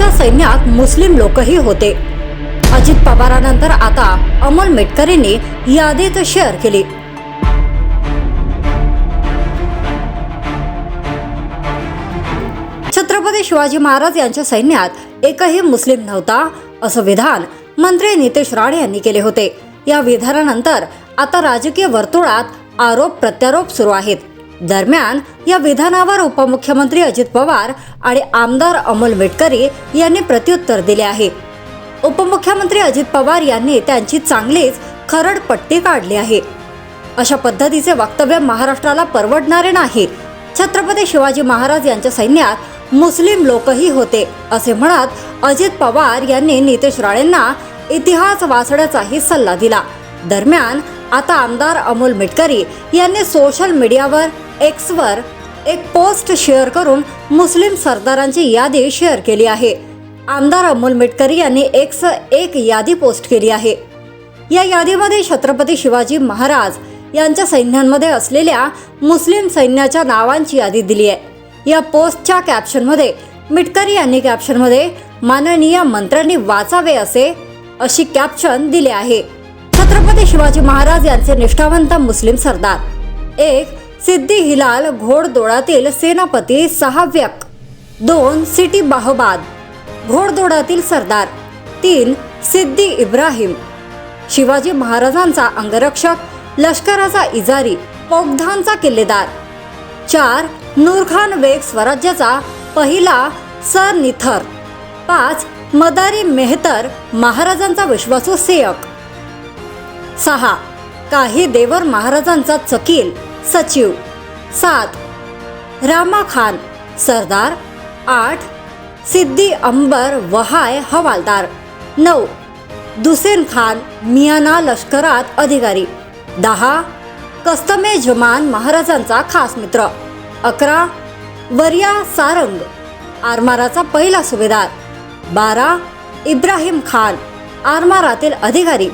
यांच्या सैन्यात मुस्लिम लोकही होते. अजित पवारानंतर आता अमोल मेटकरींनी यादीत शेअर केली. छत्रपती शिवाजी महाराज यांच्या सैन्यात एकही मुस्लिम नव्हता असं विधान मंत्री नितेश राणे यांनी केले होते. या विधानानंतर आता राजकीय वर्तुळात आरोप प्रत्यारोप सुरू आहेत. दरम्यान या विधानावर उपमुख्यमंत्री अजित पवार आणि आमदार अमोल मेटकरी यांनी प्रत्युत्तर दिले आहे. उपमुख्यमंत्री अजित पवार यांनी त्यांची चांगलीच खरड पट्टी काढली आहे. अशा पद्धतीचे वक्तव्य महाराष्ट्राला परवडणारे नाही. छत्रपती शिवाजी महाराज यांच्या सैन्यात मुस्लिम लोकही होते असे म्हणत अजित पवार यांनी नितेश राणेंना इतिहास वाचण्याचाही सल्ला दिला. दरम्यान आता आमदार अमोल मिटकरी यांनी सोशल मीडियावर एक्सवर एक पोस्ट शेअर करून मुस्लिम सरदारांची यादी शेअर केली आहे. आमदार अमोल मिटकरी यांनी एक्स एक यादी पोस्ट केली आहे. या यादीमध्ये छत्रपती शिवाजी महाराज यांच्या सैन्यांमध्ये असलेल्या मुस्लिम सैन्याच्या नावांची यादी दिली आहे. या पोस्टच्या कॅप्शनमध्ये मिटकरी यांनी कॅप्शनमध्ये माननीय मंत्र्यांनी वाचावे असे अशी कॅप्शन दिले आहे. छत्रपती शिवाजी महाराज यांचे निष्ठावंत मुस्लिम सरदार. एक सिद्धी हिलाल घोडदोडातील सेनापती सहाव्यक दोन सिटी बाहबाद घोडदोडातील सरदार तीन सिद्दी इब्राहिम. शिवाजी महाराजांचा अंगरक्षक लष्कराचा इजारी पोगधानचा किल्लेदार. चार नूरखान वेग स्वराज्याचा पहिला सरनिथर पाच मदारी मेहतर महाराजांचा विश्वासू सेयक सहा काही देवर महाराजांचा चकील. सचिव सात रामा खान सरदार आठ सिद्दी अंबर वहाय हवालदार नऊ दुसेन खान मियाना लष्करात अधिकारी दहा कस्तमे जमान महाराजांचा खास मित्र अकरा वर्या सारंग आरमाराचा पहिला सुभेदार बारा इब्राहिम खान आरमारातील अधिकारी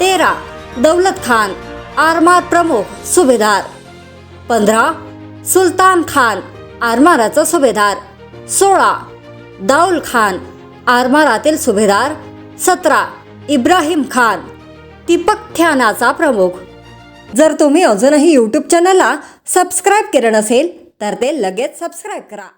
तेरा दौलत खान आरमार प्रमुख सुभेदार. पंधरा सुलतान खान आरमाराचा सुभेदार. सोळा दाऊल खान आरमारातील सुभेदार. सतरा इब्राहिम खान तिपख्यानाचा प्रमुख. जर तुम्ही अजूनही यूट्यूब चॅनलला सबस्क्राईब केलं नसेल तर ते लगेच सबस्क्राईब करा.